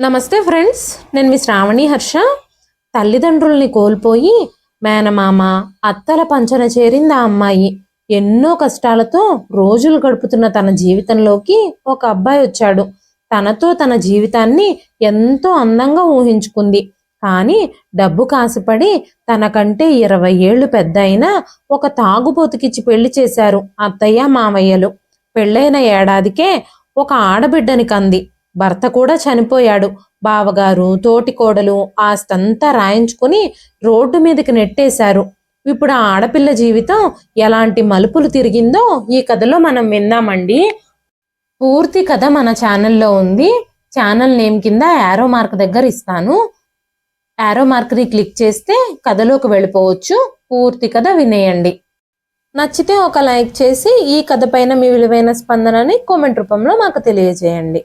నమస్తే ఫ్రెండ్స్ నేను మీ శ్రావణి హర్ష. తల్లిదండ్రుల్ని కోల్పోయి మేనమామ అత్తల పంచన చేరింది ఆ అమ్మాయి. ఎన్నో కష్టాలతో రోజులు గడుపుతున్న తన జీవితంలోకి ఒక అబ్బాయి వచ్చాడు. తనతో తన జీవితాన్ని ఎంతో అందంగా ఊహించుకుంది. కానీ డబ్బు కాసిపడి తనకంటే ఇరవై ఏళ్ళు పెద్ద అయినా ఒక తాగుబోతుకిచ్చి పెళ్ళి చేశారు అత్తయ్య మామయ్యలు. పెళ్ళైన ఏడాదికే ఒక ఆడబిడ్డని కంది. భర్త కూడా చనిపోయాడు. బావగారు తోటి కోడలు ఆస్తంతా రాయించుకుని రోడ్డు మీదకి నెట్టేశారు. ఇప్పుడు ఆ ఆడపిల్ల జీవితం ఎలాంటి మలుపులు తిరిగిందో ఈ కథలో మనం విందామండి. పూర్తి కథ మన ఛానల్లో ఉంది. ఛానల్ నేమ్ కింద యారో మార్క్ దగ్గర ఇస్తాను. యారో మార్క్ని క్లిక్ చేస్తే కథలోకి వెళ్ళిపోవచ్చు. పూర్తి కథ వినేయండి. నచ్చితే ఒక లైక్ చేసి ఈ కథ పైన మీ విలువైన స్పందనని కామెంట్ రూపంలో మాకు తెలియజేయండి.